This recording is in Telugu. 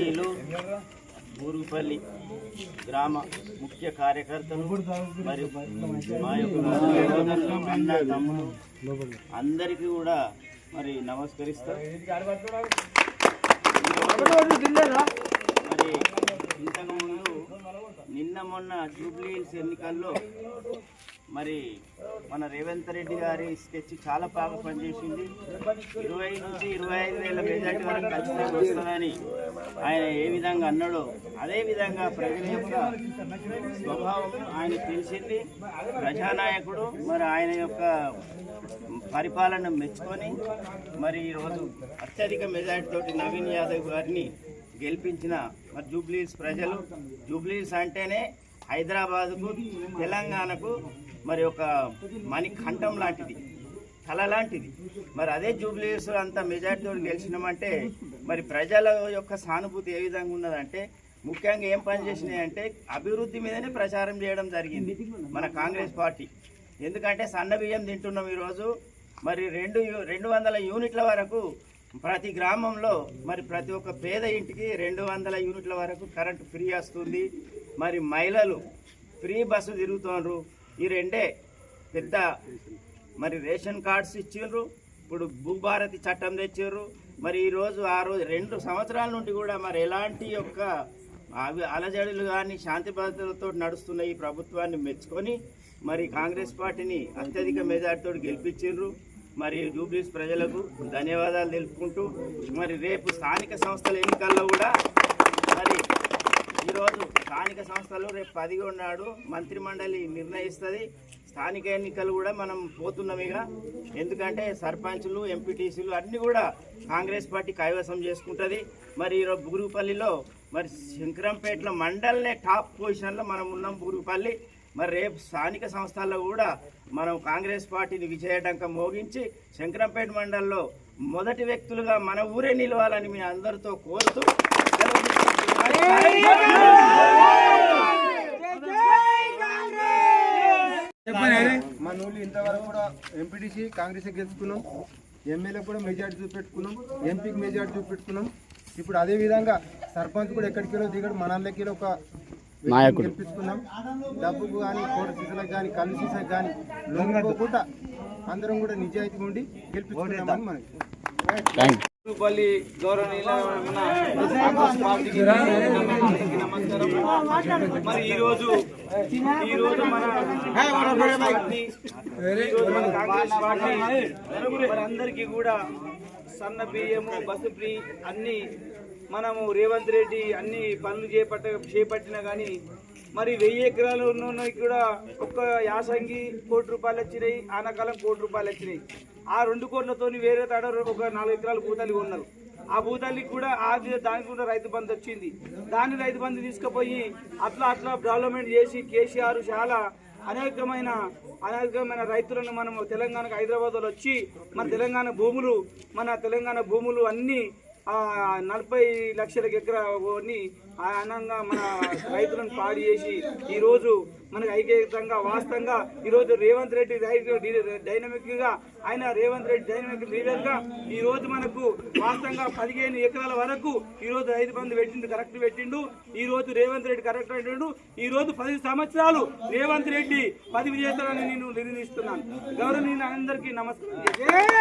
గౌరవనీయులు బూరుగుపల్లి గ్రామ ముఖ్య కార్యకర్తలు మరియు మా యొక్క అన్న తమ్ముడు అందరికీ కూడా మరి నమస్కరిస్తా. మరి ఇంతకుముందు నిన్న మొన్న జూబ్లీ హిల్స్ ఎన్నికల్లో మరి మన రేవంత్ రెడ్డి గారి స్కెచ్ చాలా బాగా పనిచేసింది. ఇరవై నుంచి ఇరవై ఐదు వేల మెజార్టీ వరకు ఖచ్చితంగా వస్తుందని ఆయన ఏ విధంగా అన్నాడో అదే విధంగా ప్రజల యొక్క స్వభావం ఆయన తెలిసింది. ప్రజానాయకుడు మరి ఆయన యొక్క పరిపాలన మెచ్చుకొని మరి ఈరోజు అత్యధిక మెజార్టీ తోటి నవీన్ యాదవ్ గారిని గెలిపించిన మరి జూబ్లీస్ ప్రజలు. జూబ్లీస్ అంటేనే హైదరాబాద్కు తెలంగాణకు మరి ఒక మణి కంఠం లాంటిది కళ లాంటిది. మరి అదే జూబ్లీస్ అంత మెజార్టీతో గెలిచినామంటే మరి ప్రజల యొక్క సానుభూతి ఏ విధంగా ఉన్నదంటే ముఖ్యంగా ఏం పని చేసినాయి అంటే అభివృద్ధి మీదనే ప్రచారం చేయడం జరిగింది మన కాంగ్రెస్ పార్టీ. ఎందుకంటే సన్న బియ్యం తింటున్నాం ఈరోజు మరి రెండు రెండు వందల యూనిట్ల వరకు ప్రతి గ్రామంలో మరి ప్రతి ఒక్క పేద ఇంటికి రెండు వందల యూనిట్ల వరకు కరెంటు ఫ్రీ వస్తుంది. మరి మహిళలు ఫ్రీ బస్సు తిరుగుతున్నారు ఈ రెండే పెద్ద మరి రేషన్ కార్డ్స్ ఇచ్చిండ్రు ఇప్పుడు భూభారతి చట్టం తెచ్చారు మరి ఈరోజు ఆ రోజు రెండు సంవత్సరాల నుండి కూడా మరి ఎలాంటి యొక్క అలజడులు కానీ శాంతి భద్రతలతో నడుస్తున్న ఈ ప్రభుత్వాన్ని మెచ్చుకొని మరి కాంగ్రెస్ పార్టీని అత్యధిక మెజార్టీతో గెలిపించిండ్రు మరి జూబ్లీస్ ప్రజలకు ధన్యవాదాలు తెలుపుకుంటూ మరి రేపు స్థానిక సంస్థల ఎన్నికల్లో కూడా ఈరోజు స్థానిక సంస్థలు రేపు పదిగా నాడు మంత్రి మండలి నిర్ణయిస్తుంది. స్థానిక ఎన్నికలు కూడా మనం పోతున్నాం ఇక. ఎందుకంటే సర్పంచులు ఎంపీటీసీలు అన్నీ కూడా కాంగ్రెస్ పార్టీ కైవసం చేసుకుంటుంది. మరి ఈరోజు బుగురుపల్లిలో మరి శంకరంపేటలో మండలనే టాప్ పొజిషన్లో మనం ఉన్నాం బుగురుపల్లి. మరి రేపు స్థానిక సంస్థల్లో కూడా మనం కాంగ్రెస్ పార్టీని విజయడంక మోగించి శంకరంపేట మండలంలో మొదటి వ్యక్తులుగా మన ఊరే నిలవాలని మీ అందరితో కోరుతూ సెలవు మన ఊళ్ళు ఇంతవరకు కూడా ఎంపీటీసీ కాంగ్రెస్ గెలుచుకున్నాం. ఎమ్మెల్యే కూడా మెజార్టీ చూపెట్టుకున్నాం. ఎంపీకి మెజార్టీ చూపెట్టుకున్నాం. ఇప్పుడు అదే విధంగా సర్పంచ్ కూడా ఎక్కడికి వెళ్ళో దిగడు మన లెక్కలో ఒక నాయకుడు. గెలిపించుకున్నాం. డబ్బుకు కానీ కోటి సీసాలకు కానీ కళ్ళు సీసాలకు కానీ లొంగిపోకుండా అందరం కూడా నిజాయితీ ఉండి గెలిపించుకున్నామని మనకి. పల్లి గౌరవనీయుల నమస్కారం. మరి ఈ రోజు ఈ రోజు మన కాంగ్రెస్ పార్టీ ఈ రోజు మన పార్టీ మరి అందరికీ కూడా సన్న బియ్యము బస్సు ఫ్రీ అన్ని మనము రేవంత్ రెడ్డి అన్ని పనులు చేపట్ట చేపట్టినా కానీ మరి వెయ్యి ఎకరాలు ఉన్నవి కూడా ఒక్క యాసంగి కోటి రూపాయలు వచ్చినాయి ఆనాకాలం కోటి రూపాయలు వచ్చినాయి. ఆ రెండు కోట్లతోని వేరే తాడ ఒక నాలుగు ఎకరాలు భూతాలు కొన్నారు. ఆ భూతాలికి కూడా ఆ దానికి కూడా రైతు బంధు వచ్చింది. దాన్ని రైతు బంధు తీసుకుపోయి అట్లా అట్లా డెవలప్మెంట్ చేసి కేసీఆర్ చాలా అనేకమైన అనేకమైన రైతులను మనం తెలంగాణకు హైదరాబాద్లో వచ్చి మన తెలంగాణ భూములు మన తెలంగాణ భూములు అన్నీ నలభై లక్షల ఎకరాన్ని అనంగా మన రైతులను పాడు చేసి ఈ రోజు మనకు ఐక్యతంగా వాస్తవంగా ఈరోజు రేవంత్ రెడ్డి డైనమిక్గా ఆయన రేవంత్ రెడ్డి డైనమిక్ లీడర్గా ఈరోజు ఈ రోజు మనకు వాస్తవంగా పదిహేను ఎకరాల వరకు ఈరోజు ఐదు రైతు బంధు పెట్టిండు కరెక్ట్ పెట్టిండు. ఈరోజు రేవంత్ రెడ్డి కరెక్ట్ పెట్టిండు. ఈరోజు పది సంవత్సరాలు రేవంత్ రెడ్డి పదవి చేస్తారని నేను నిర్ణయిస్తున్నాను గౌరవనీయులు అందరికీ నమస్కారం.